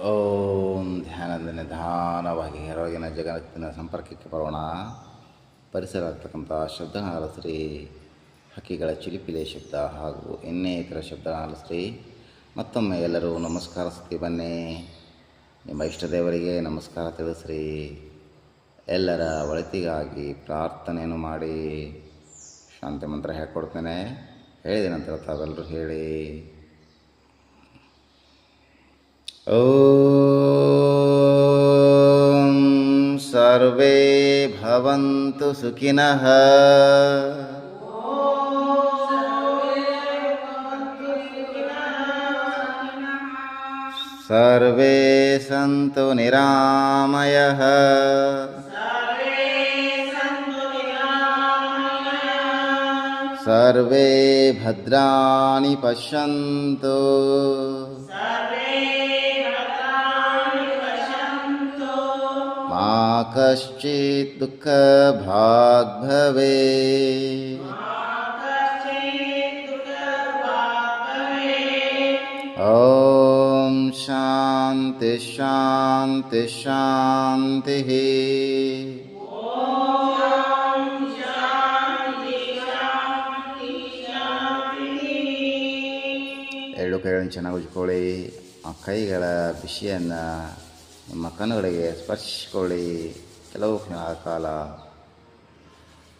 ಓಂ ಧ್ಯಾನದ ನಿಧಾನವಾಗಿ ಹೊರಗಿನ ಜಗತ್ತಿನ ಸಂಪರ್ಕಕ್ಕೆ ಬರೋಣ. ಪರಿಸರ ಆಗ್ತಕ್ಕಂಥ ಶಬ್ದ ಆಲಿಸ್ರಿ ಹಕ್ಕಿಗಳ ಚಿಲಿಪಿಲೆ ಶಬ್ದ ಹಾಗೂ ಇನ್ನಿತರ ಶಬ್ದ ಆಲಿಸ್ರಿ ಮತ್ತೊಮ್ಮೆ ಎಲ್ಲರೂ ನಮಸ್ಕಾರ ಸತಿ ಬನ್ನಿ. ನಿಮ್ಮ ಇಷ್ಟ ದೇವರಿಗೆ ನಮಸ್ಕಾರ ತಿಳಿಸ್ರಿ. ಎಲ್ಲರ ಒಳಿತಿಗಾಗಿ ಪ್ರಾರ್ಥನೆಯನ್ನು ಮಾಡಿ. ಶಾಂತಿ ಮಂತ್ರ ಹೇಳ್ಕೊಡ್ತೇನೆ. ಹೇಳಿದ ನಂತರ ತಾವೆಲ್ಲರೂ ಹೇಳಿ. ॐ सर्वे भवन्तु सुखिनः सर्वे सन्तु निरामयः सर्वे भद्राणि पश्यन्तु मा कश्चित् दुःखभाग् भवे ॐ शान्ति शान्ति शान्तिः ಎರಡು ಕೈಗಳನ್ನು ಚೆನ್ನಾಗಿ ಉಜ್ಕೊಳ್ಳಿ ಆ ಕೈಗಳ ಬಿಸಿಯನ್ನು ನಿಮ್ಮ ಕಣ್ಣುಗಳಿಗೆ ಸ್ಪರ್ಶಿಸಿಕೊಳ್ಳಿ. ಕೆಲವು ಕ್ಷಣ ಕಾಲ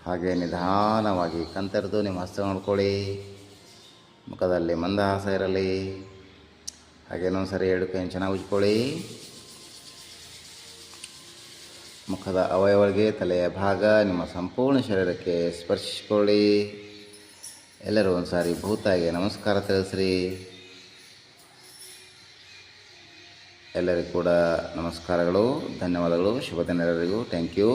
ಹಾಗೆ ನಿಧಾನವಾಗಿ ಕಂತೆರೆದು ನಿಮ್ಮ ಹಸ್ತ ನೋಡ್ಕೊಳ್ಳಿ. ಮುಖದಲ್ಲಿ ಮಂದಹಾಸ ಇರಲಿ. ಹಾಗೆ ಇನ್ನೊಂದು ಸರಿ ಎರಡು ಕೈ ಚೆನ್ನಾಗಿ ಉಜ್ಕೊಳ್ಳಿ ಮುಖದ ಅವಯವಗಳಿಗೆ ತಲೆಯ ಭಾಗ ನಿಮ್ಮ ಸಂಪೂರ್ಣ ಶರೀರಕ್ಕೆ ಸ್ಪರ್ಶಿಸಿಕೊಳ್ಳಿ. ಎಲ್ಲರೂ ಒಂದು ಸಾರಿ ಭೂತಾಯಿಗೆ ನಮಸ್ಕಾರ ತಿಳಿಸ್ರಿ. ಎಲ್ಲರಿಗೂ ಕೂಡ ನಮಸ್ಕಾರಗಳು ಧನ್ಯವಾದಗಳು ಶುಭ ದಿನ ಎಲ್ಲರಿಗೂ. Thank you